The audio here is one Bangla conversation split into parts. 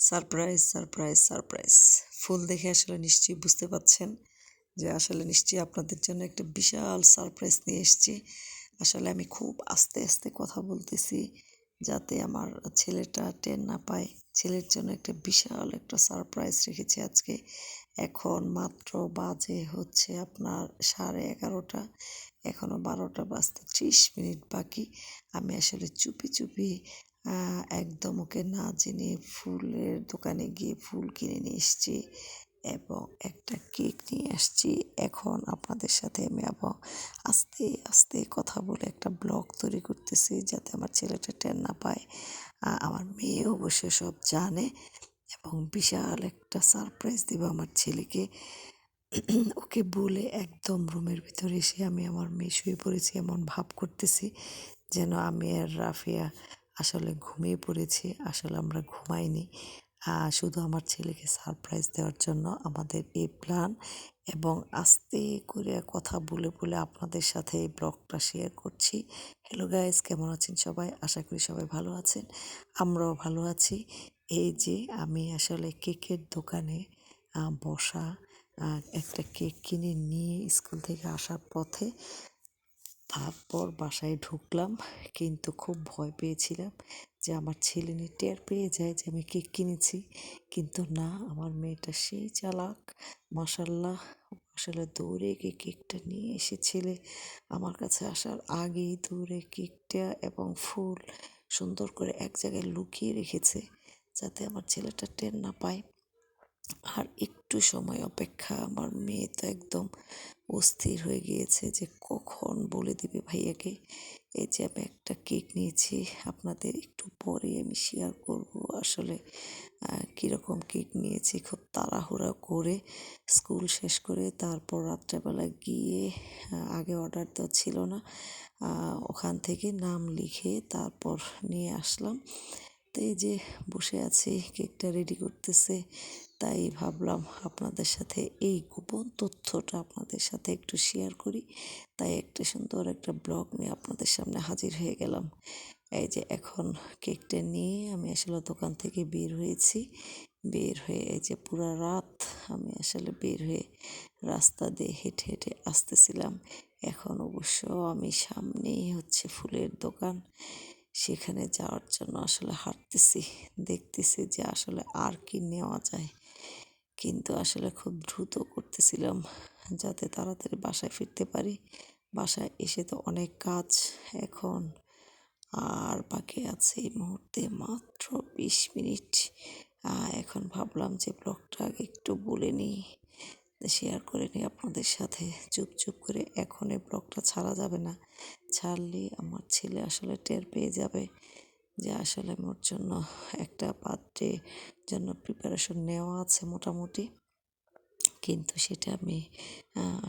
Surprise surprise surprise. ফুল দেখে আসলে নিশ্চয়ই বুঝতে পারছেন যে আসলে নিশ্চয়ই আপনাদের জন্য একটা বিশাল সারপ্রাইজ নিয়ে এসেছি। আসলে আমি খুব আস্তে আস্তে কথা বলতেছি যাতে আমার ছেলেটা টের না পায়। ছেলের জন্য একটা বিশাল একটা সারপ্রাইজ রেখেছি আজকে। এখন মাত্র বাজে হচ্ছে আপনার সাড়ে এগারোটা। এখনও বারোটা বাজতে ত্রিশ মিনিট বাকি। আমি আসলে চুপি চুপি একদম ওকে না জেনে ফুলের দোকানে গিয়ে ফুল কিনে নিয়ে এসেছি এবং একটা কেক নিয়ে আসছি। এখন আপনাদের সাথে আমি আবার আস্তে আস্তে কথা বলে একটা ব্লগ তৈরি করতেছি যাতে আমার ছেলেটা টের না পায়। আমার মেয়ে অবশ্য সব জানে এবং বিশাল একটা সারপ্রাইজ দেবো আমার ছেলেকে। ওকে বলে একদম রুমের ভিতরে এসে আমি আমার মেয়ে শুয়ে পড়েছি এমন ভাব করতেছি যেন আমি আর রাফিয়া আসলে ঘুমিয়ে পড়েছি, আসলে আমরা ঘুমাইনি। শুধু আমার ছেলেকে সারপ্রাইজ দেওয়ার জন্য আমাদের এই প্ল্যান এবং আস্তে করে কথা বলে বলে আপনাদের সাথে এই ব্লগটা শেয়ার করছি। হ্যালো গাইজ কেমন আছেন সবাই? আশা করি সবাই ভালো আছেন। আমরাও ভালো আছি। এই যে আমি আসলে কেকের দোকানে বসা একটা কেক কিনে নিয়ে স্কুল থেকে আসার পথে তারপর বাসায় ঢুকলাম, কিন্তু খুব ভয় পেয়েছিলাম যে আমার ছেলে নিয়ে টের পেয়ে যায় যে আমি কেক কিনেছি। কিন্তু না, আমার মেয়েটা সেই চালাক। মাসাল্লাহ আসলে দৌড়ে গিয়ে কেকটা নিয়ে এসে ছেলে আমার কাছে আসার আগেই দৌড়ে কেকটা এবং ফুল সুন্দর করে এক জায়গায় লুকিয়ে রেখেছে, যাতে আমার ছেলেটা টের না পায়। আর একটু সময় অপেক্ষা, আমার মেয়ে তো একদম অস্থির হয়ে গিয়েছে যে কখন বলে দিবে ভাইয়াকে, এই যে আমি একটা কেক নিয়েছি, আপনাদের একটু পরে আমি শেয়ার করব। আসলে কীরকম কেক নিয়েছি, খুব তাড়াহুড়া করে স্কুল শেষ করে তারপর রাত্রেবেলা গিয়ে আগে অর্ডার তো ছিল না ওখান থেকে নাম লিখে তারপর নিয়ে আসলাম। তো এই যে বসে আছি, কেকটা রেডি করতেছে তাই ভাবলাম আপনাদের সাথে এই গোপন তথ্যটা আপনাদের সাথে একটু শেয়ার করি। তাই একটা সুন্দর একটা ব্লগ নিয়ে আপনাদের সামনে হাজির হয়ে গেলাম। এই যে এখন কেকটা নিয়ে আমি আসলে দোকান থেকে বের হয়েছি। বের হয়ে এই যে পুরো রাত আমি আসলে বের হয়ে রাস্তা দিয়ে হেঁটে হেঁটে আসতেছিলাম। এখন অবশ্য আমি সামনেই হচ্ছে ফুলের দোকান। সেখানে যাওয়ার জন্য আসলে হাঁটতেছি, দেখতেছি যে আসলে আর কি নেওয়া যায়। কিন্তু আসলে খুব দ্রুত করতেছিলাম যাতে তাড়াতাড়ি বাসায় ফিরতে পারি। বাসায় এসে তো অনেক কাজ এখন। আর বাকি আছে এই মুহূর্তে মাত্র বিশ মিনিট। এখন ভাবলাম যে ব্লগটা একটু বলে নিই শেয়ার করে নিই আপনাদের সাথে। চুপ চুপ করে এখন এই ব্লগটা ছাড়া যাবে না। ছাড়লে আমার ছেলে আসলে টের পেয়ে যাবে। যে আসলে মোর জন্য একটা পাত্রে জন্য প্রিপারেশন নেওয়া আছে মোটামুটি। কিন্তু সেটা আমি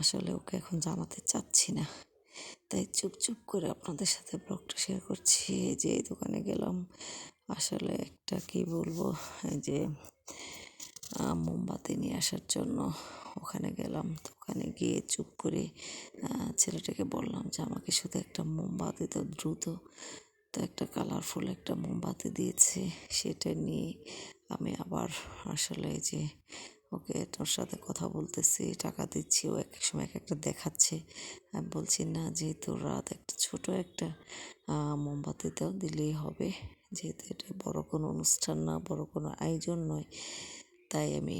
আসলে ওকে এখন জানাতে চাচ্ছি না। তাই চুপ চুপ করে আপনাদের সাথে ব্লগটা শেয়ার করছি। যে এই দোকানে গেলাম, আসলে একটা কি বলব যে মোমবাতি নিয়ে আসার জন্য ওখানে গেলাম। ওখানে গিয়ে চুপ করে ছেলেটাকে বললাম যে আমাকে শুধু একটা মোমবাতি তো দ্রুত। তো একটা কালারফুল একটা মোমবাতি দিয়েছে। সেটা নিয়ে আমি আবার আসলে যে ওকে তোর সাথে কথা বলতেছি, টাকা দিচ্ছি, ও এক এক সময় এক একটা দেখাচ্ছে। আমি বলছি, না, যেহেতু রাত একটা ছোট একটা মোমবাতি দাও, দিলেই হবে। যেহেতু এটা বড় কোনো অনুষ্ঠান না, বড় কোনো আয়োজন নয়। তাই আমি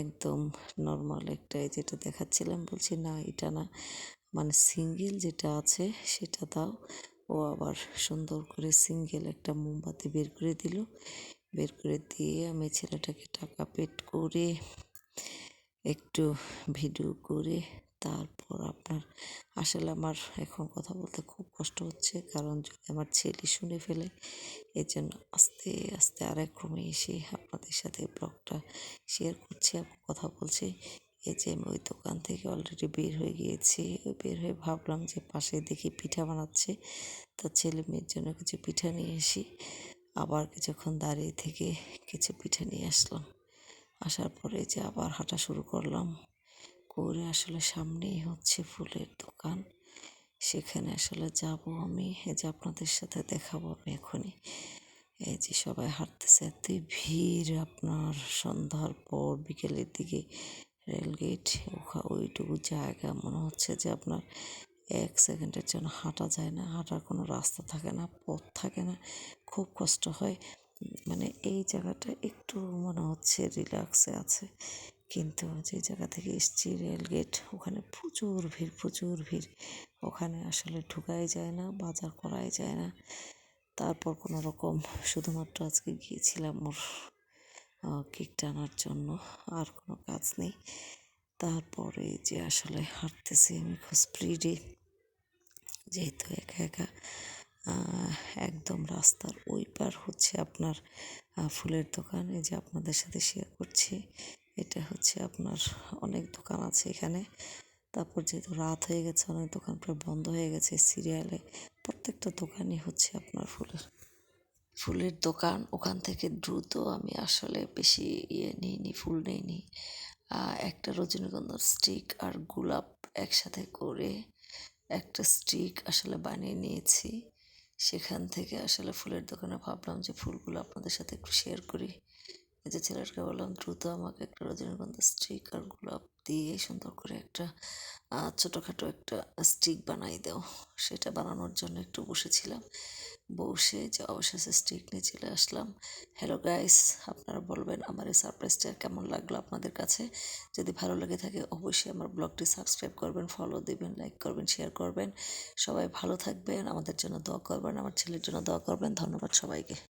একদম নর্মাল একটা যেটা দেখাচ্ছিলাম, বলছি, না, এটা না। মানে সিঙ্গেল যেটা আছে, সেটা দাও। ও আবার সুন্দর করে সিঙ্গেল একটা মোমবাতি বের করে দিল। বের করে দিয়ে আমি ছেলেটাকে টাকা পেড করে একটু ভিডিও করে তারপর আপনার আসলে আমার এখন কথা বলতে খুব কষ্ট হচ্ছে, কারণ যদি আমার ছেলে শুনে ফেলে এর জন্য আস্তে আস্তে আরেক রুমে এসে আপনাদের সাথে ব্লগটা শেয়ার করছি এবং কথা বলছি। এই যে আমি ওই দোকান থেকে অলরেডি বের হয়ে গিয়েছি। বের হয়ে ভাবলাম যে পাশে দেখি পিঠা বানাচ্ছে। তো ছেলে মেয়ের জন্য কিছু পিঠা নিয়ে আসি। আবার কিছুক্ষণ দাঁড়িয়ে থেকে কিছু পিঠা নিয়ে আসলাম। আসার পরে যে আবার হাঁটা শুরু করলাম। করে আসলে সামনেই হচ্ছে ফুলের দোকান। সেখানে আসলে যাব আমি। এই যে আপনাদের সাথে দেখাবো আমি এখনই। এই যে সবাই হাঁটতেছে। এতই ভিড় আপনার সন্ধ্যার পর বিকেলের দিকে। রেলগেট ওইটুকু জায়গা। মনে হচ্ছে যে আপনার এক সেকেন্ডের জন্য হাঁটা যায় না, হাঁটার কোনো রাস্তা থাকে না, পথ থাকে না। খুব কষ্ট হয়। মানে এই জায়গাটা একটু মনে হচ্ছে রিল্যাক্সে আছে। কিন্তু যে জায়গা থেকে এসছি রেলগেট ওখানে প্রচুর ভিড় প্রচুর ভিড়। ওখানে আসলে ঢুকাই যায় না, বাজার করাই যায় না। তারপর কোনো রকম শুধুমাত্র আজকে গিয়েছিলাম ওর কেক টানার জন্য আর কোনো কাজ নেই। তারপরে যে আসলে হাঁটতেছি আমি খুব স্পিডে যেহেতু একা একা একদম রাস্তার ওই পার হচ্ছে আপনার ফুলের দোকান। এই যে আপনাদের সাথে শেয়ার করছি, এটা হচ্ছে আপনার অনেক দোকান আছে এখানে। তারপর যেহেতু রাত হয়ে গেছে, অনেক দোকান প্রায় বন্ধ হয়ে গেছে সিরিয়ালে প্রত্যেকটা দোকানই হচ্ছে আপনার ফুলের। ফুলের দোকান, ওখান থেকে দ্রুত আমি আসলে বেশি ইয়ে নিইনি, ফুল নিইনি। একটা রজনীগন্ধার স্টিক আর গোলাপ একসাথে করে একটা স্টিক আসলে বানিয়ে নিয়েছি। সেখান থেকে আসলে ফুলের দোকানে ভাবলাম যে ফুলগুলো আপনাদের সাথে একটু শেয়ার করি। যে ছেলেটাকে বললাম, দ্রুত আমাকে একটা রজনীগন্ধা স্টিক আর গোলাপ দিয়ে সুন্দর করে একটা ছোটোখাটো একটা স্টিক বানাই দাও। সেটা বানানোর জন্য একটু বসেছিলাম। বসে যে অবশেষে স্টিক নিয়ে চলে আসলাম। হ্যালো গাইস আপনারা বলবেন আমার এই সারপ্রাইজটা কেমন লাগল আপনাদের কাছে? যদি ভালো লেগে থাকে অবশ্যই আমার ব্লগটি সাবস্ক্রাইব করবেন ফলো দিবেন লাইক করবেন শেয়ার করবেন। সবাই ভালো থাকবেন, আমাদের জন্য দোয়া করবেন, আমার ছেলের জন্য দোয়া করবেন। ধন্যবাদ সবাইকে।